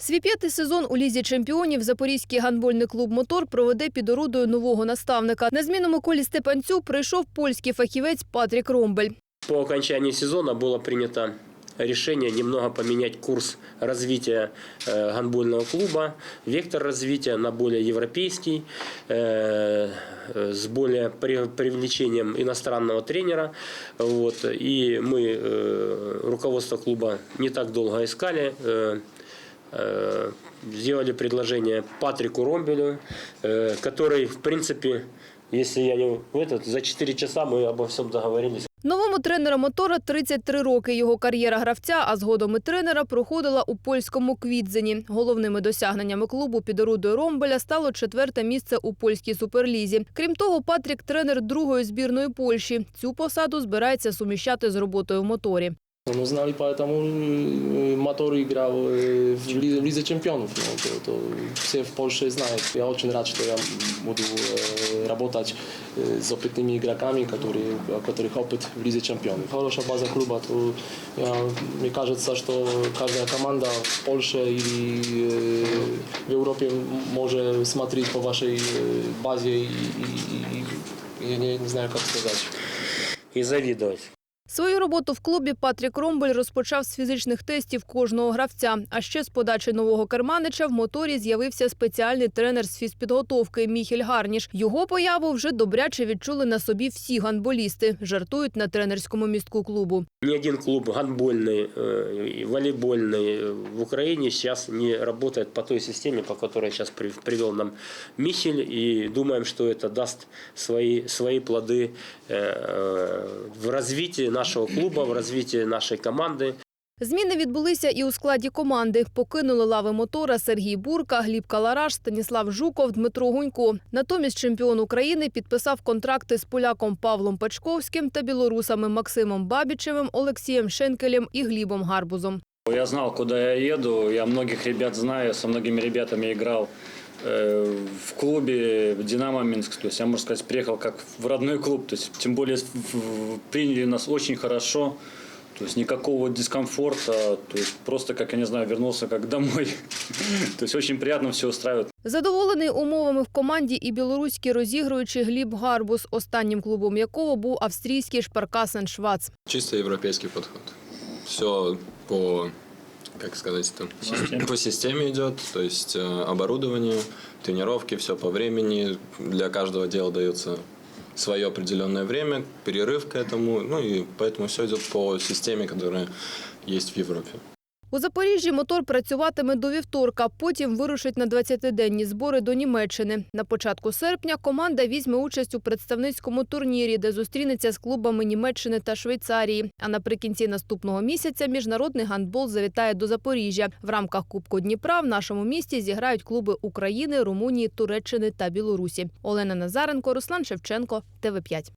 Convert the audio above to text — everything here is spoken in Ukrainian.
Свій п'ятий сезон у лізі чемпіонів запорізький гандбольний клуб Мотор проведе під орудою нового наставника. На зміну Миколі Степанцю прийшов польський фахівець Патрік Ромбель. По окончании сезона было принято решение немного поменять курс развития э, гандбольного клуба, вектор развития на более европейский, э, э, с более при- привлечением иностранного тренера. Вот. И мы, э, руководство клуба, не так долго искали. э, э, Сделали предложение Патрику Ромбелю, э, который, в принципе, если я не в этот, за 4 часа мы обо всем договорились. Новому тренеру мотора 33 роки. Його кар'єра гравця, а згодом і тренера, проходила у польському квідзені. Головними досягненнями клубу під орудою Ромбеля стало четверте місце у польській суперлізі. Крім того, Патрік тренер другої збірної Польщі. Цю посаду збирається суміщати з роботою в моторі. No znali, поэтому э, Мотор играл э, в Ли- в Лизе чемпионов. Ну, то, то все в Польше знают. Я очень рад, что я буду э, работать э, с опытными игроками, которые, у которых опыт в Лизе чемпионов. Хорошая база клуба. То я, мне кажется, что каждая команда в Польше или э, в Европе м- может смотреть по вашей э, базе и, и- и- и я не, не знаю, как сказать. И завидовать. Свою роботу в клубі Патрік Ромбель розпочав з фізичних тестів кожного гравця. А ще з подачі нового керманича в моторі з'явився спеціальний тренер з фізпідготовки Міхель Гарніш. Його появу вже добряче відчули на собі всі гандболісти. Жартують на тренерському містку клубу. Ни один клуб гандбольный, э, и волейбольный э, в Украине сейчас не работает по той системе, по которой сейчас при- привел нам Михель. И думаем, что это даст свои, свои плоды э, э, в развитии нашего клуба, в развитии нашей команды. Зміни відбулися і у складі команди. Покинули лави мотора Сергій Бурка, Гліб Калараш, Станіслав Жуков, Дмитро Гунько. Натомість чемпіон України підписав контракти з поляком Павлом Пачковським та білорусами Максимом Бабічевим, Олексієм Шенкелем і Глібом Гарбузом. Я знал, куда я еду, я многих ребят знаю, со многими ребятами играл э, в клубе в «Динамо Минск». То есть я, можно сказать, приехал как в родной клуб. То есть, тем более приняли нас очень хорошо. То есть никакого дискомфорта. То есть просто, как я не знаю, вернулся как домой. То есть очень приятно все устраивает. Задоволений умовами в команді і білоруський розігруючий Гліб Гарбуз, останнім клубом якого був австрійський Шпаркасен Швац. Чисто европейский подход. Все по, как сказать это, по системе идет, то есть э, оборудование, тренировки, все по времени. Для каждого дела дается свое определенное время, перерыв к этому, ну и поэтому все идет по системе, которая есть в Европе. У Запоріжжі мотор працюватиме до вівторка, потім вирушить на 20-денні збори до Німеччини. На початку серпня команда візьме участь у представницькому турнірі, де зустрінеться з клубами Німеччини та Швейцарії. А наприкінці наступного місяця міжнародний гандбол завітає до Запоріжжя. В рамках Кубку Дніпра в нашому місті зіграють клуби України, Румунії, Туреччини та Білорусі. Олена Назаренко, Руслан Шевченко, ТВ 5